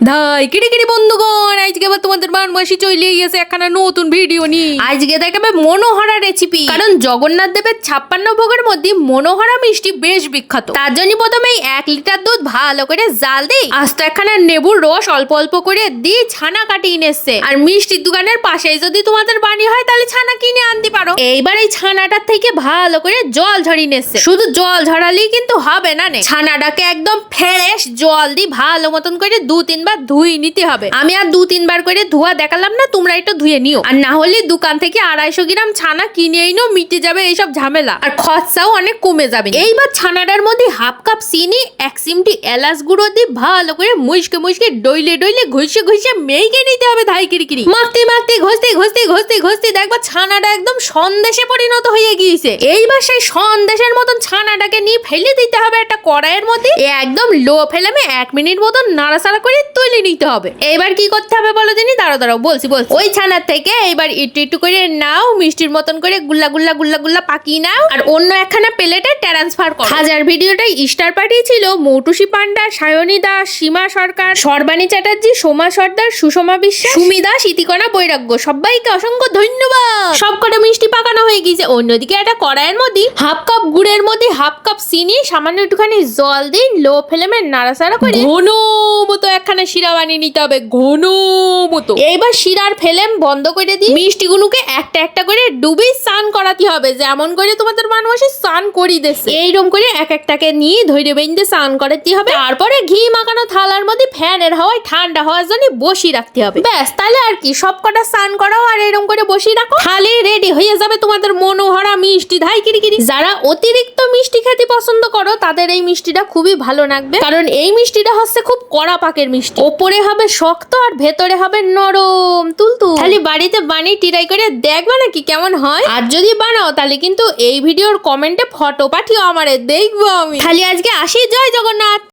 ধাই কিরি কিরি বন্ধুগণ আজকে আবার তোমাদের বানবাসী চলে গিয়েছে একখানা নতুন ভিডিও নি আজকে দেখাবে মনোহরা রেসিপি কারণ জগন্নাথ দেবের ছাপ্পান্ন ভোগের মধ্যে মনোহরা মিষ্টি বেশ বিখ্যাত। তার জন্য প্রথমে এক লিটার দুধ ভালো করে জাল দিই আস্তে একখানা নেবুর রস অল্প অল্প করে দিয়ে ছানা কাটিয়ে নেছে আর মিষ্টির দোকানের পাশেই যদি তোমাদের বাড়ি হয় তাহলে ছানা কিনে পারো এইবার এই ছানাটার থেকে ভালো করে জল ঝরিয়ে নেছে শুধু জল ঝরালেই কিন্তু হবে না নে? ছানাটাকে একদম ফ্রেশ জল দিয়ে ভালো মতন করে দু তিনবার ধুই নিতে হবে। আমি আর দু তিনবার করে ধোয়া দেখালাম না, তোমরা একটু ধুয়ে নিও। আর না হলে দোকান থেকে আড়াইশো গ্রাম ছানা কিনে এনো মিটে যাবে এইসব ঝামেলা। আর খরচাও অনেক কমে যাবে এইবার ছানাটার মধ্যে হাফ কাপ চিনি, এক চিমটি এলাচ গুঁড়ো দিয়ে ভালো করে মুচকে মুচকে ডইলে ডইলে ঘষে ঘষে মেয়েকে নিতে হবে ধাই কিরিকিরি মাখতে মাখতে ঘষতে ঘষতে ঘষতে ঘষতে দেখবা ছানাটা একদম সন্দেশে পরিণত হয়ে গিয়েছে। এইবার সেই সন্দেশের মতন ছানাটাকে নিয়ে ফেলে দিতে হবে একটা কড়াইয়ের মধ্যে। একদম লো ফেলামে এক মিনিট মতন নাড়াচাড়া করে তুলে নিতে হবে। এবার কি করতে হবে বলো দিনি দাঁড়াও দাঁড়াও, বলছি বলছি। ওই ছানার থেকে এবার একটু একটু করে নাও, মিষ্টির মতন করে গুল্লা গুল্লা গুল্লা গুল্লা পাকিয়ে নাও। আর অন্য একখানা প্লেটে ট্রান্সফার করো। হাজার ভিডিওটা স্টার পার্টি ছিল মৌটুসি পান্ডা, সায়নী দাস, সীমা সরকার, সর্বাণী চ্যাটার্জি, সোমা সর্দার, সুষমা বিশ্বাস সুমি দাস ইতিকণা বৈরাগ্য। সবাইকে অসংখ্য ধন্যবাদ। সব কটা মিষ্টি পাকানো হয়ে গিয়েছে। অন্যদিকে একটা কড়াইয়ের মধ্যে হাফ কাপ গুড়ের মধ্যে হাফ কাপ চিনি, সামান্য একটুখানি জল দিন লো ফ্লেমে নাড়াচাড়া করে ঘন মতো একখানা শিরা বানিয়ে নিতে হবে, ঘন মতো। এইবার শিরার ফ্লেম বন্ধ করে দিয়ে মিষ্টিগুলোকে একটা একটা করে ডুবে স্নান করাতে হবে, যেমন করে তোমাদের মানুষে স্নান করি দেছে এইরকম করে এক একটাকে নিয়ে ধৈর্য বেঁধে স্নান করাতে হবে। তারপরে ঘি মাখানো থালার ফ্যানের হাওয়ায় ঠান্ডা হওয়ার জন্য বসিয়ে রাখতে হবে। ব্যাস, তাহলে আর কি? সব কটা স্নান করাও আর এরকম করে বসিয়ে রাখো। থালে রেডি হয়ে যাবে তোমাদের মনোহরা মিষ্টি। ধাই কিরিকিরি। যারা অতিরিক্ত মিষ্টি খেতে পছন্দ করো, তাদের এই মিষ্টিটা খুবই ভালো লাগবে। কারণ এই মিষ্টিটা হচ্ছে খুব কড়া পাকের মিষ্টি। ওপরে হবে শক্ত আর ভেতরে হবে নরম তুলতু খালি বাড়িতে বানিয়ে ট্রাই করে দেখবে নাকি কেমন হয়? আর যদি বানাও, তাহলে কিন্তু এই ভিডিওর কমেন্টে ফটো পাঠিও আমারে, দেখব আমি। খালি আজকে আসি। জয় জগন্নাথ।